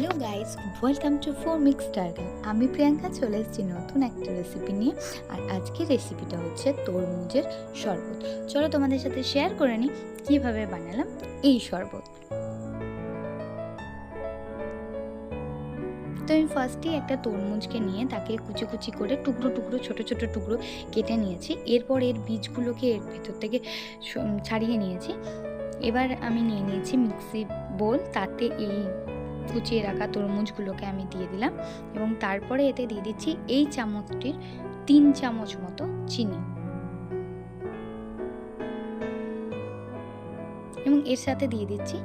Hello guys welcome to four mix টার্গেন আমি প্রিয়াঙ্কা, চলে এসেছি নতুন একটা রেসিপি নিয়ে। আর আজকের রেসিপিটা হচ্ছে তরমুজের শরবত। চলো তোমাদের সাথে শেয়ার করে নিই কীভাবে বানালাম এই শরবত। তো আমি ফার্স্টেই একটা তরমুজকে নিয়ে তাকে কুচি কুচি করে টুকরো টুকরো, ছোট ছোট টুকরো কেটে নিয়েছি। এরপর এর বীজগুলোকে এর ভেতর থেকে ছাড়িয়ে নিয়েছি। এবার আমি নিয়ে নিয়েছি মিক্সি বোল। তাতে এই কুচিয়ে রাখা তরমুজগুলোকে আমি দিয়ে দিলাম এবং তারপরে এতে দিয়ে দিচ্ছি এই চামচটির তিন চামচ মতো চিনি। এবং এর সাথে দিয়ে দিচ্ছি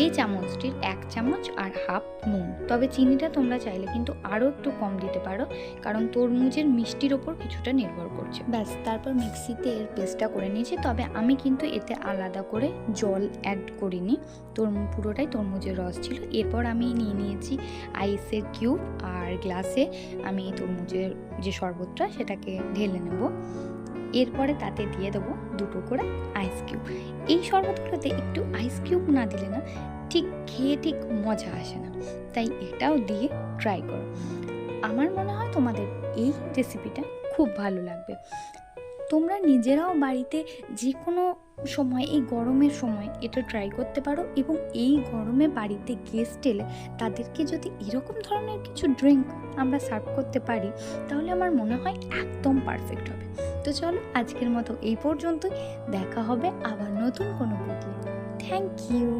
এই চামচটির এক চামচ আর হাফ নুন। তবে চিনিটা তোমরা চাইলে কিন্তু আরও একটু কম দিতে পারো, কারণ তরমুজের মিষ্টির ওপর কিছুটা নির্ভর করছে। ব্যাস, তারপর মিক্সিতে এর পেস্টটা করে নিয়েছি। তবে আমি কিন্তু এতে আলাদা করে জল অ্যাড করিনি। তরমুজ পুরোটাই তরমুজের রস ছিল। এরপর আমি নিয়ে নিয়েছি আইসের কিউব আর গ্লাসে আমি তরমুজের যে শরবতটা সেটাকে ঢেলে নেব। এরপরে তাতে দিয়ে দেবো দুটো করে আইস কিউব। এই শরবতগুলোতে একটু আইস কিউব না দিলে না ঠিক খেয়ে ঠিক মজা আসে না। তাই এটাও দিয়ে ট্রাই করো। আমার মনে হয় তোমাদের এই রেসিপিটা খুব ভালো লাগবে। তোমরা নিজেরাও বাড়িতে যে কোনো সময়, এই গরমের সময় এটা ট্রাই করতে পারো এবং এই গরমে বাড়িতে গেস্ট এলে তাদেরকে যদি এরকম ধরনের কিছু ড্রিঙ্ক আমরা সার্ভ করতে পারি, তাহলে আমার মনে হয় একদম পারফেক্ট হবে। তো চলো আজকের মতো এই পর্যন্তই। দেখা হবে আবার নতুন কোনো ভিডিও থ্যাংক ইউ